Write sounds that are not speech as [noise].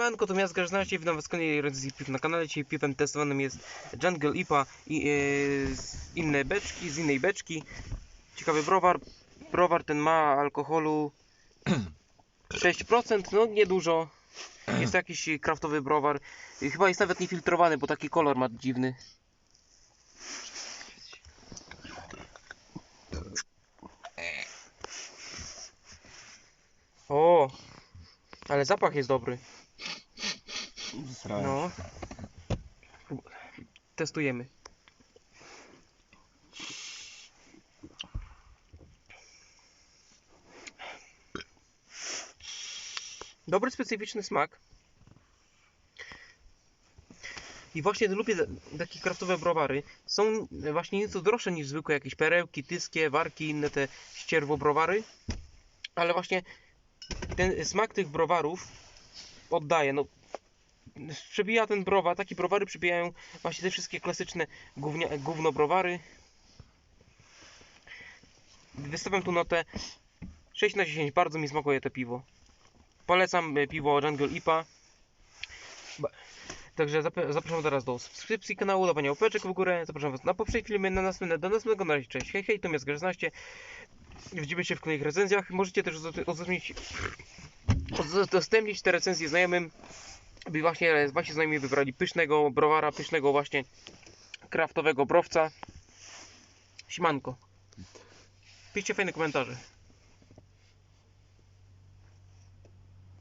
Siemanko, to miast Grażnacie, witam was w kolejnej piw na kanale. Dzisiaj piwem testowanym jest Jungle IPA i e, z inne beczki, z innej beczki. Ciekawy browar. Browar ten ma alkoholu [clears throat] 6%, no niedużo. Jest jakiś kraftowy browar. Chyba jest nawet niefiltrowany, bo taki kolor ma dziwny. Ale zapach jest dobry. No. Testujemy. Dobry, specyficzny smak. I właśnie lubię ta- takie kraftowe browary. Są właśnie nieco droższe niż zwykłe jakieś perełki, tyskie, warki, inne te ścierwo browary. Ale właśnie ten smak tych browarów oddaje. No, przebija ten browar, takie browary przebijają właśnie te wszystkie klasyczne gównia, gówno browary. Wystawiam tu notę 6 na 10, bardzo mi smakuje to piwo. Polecam e, piwo Jungle IPA. Także zap- zapraszam teraz do subskrypcji kanału, dawania łapeczek w górę. Zapraszam Was na poprzednie filmy, na następne, do następnego. Na razie, cześć, hej, hej, to jest Graznaście. Widzimy się w kolejnych recenzjach. Możecie też udostępnić, udostępnić te recenzje znajomym, by właśnie wasi znajomi wybrali pysznego browara, pysznego właśnie kraftowego browca. Simanko. Piszcie fajne komentarze.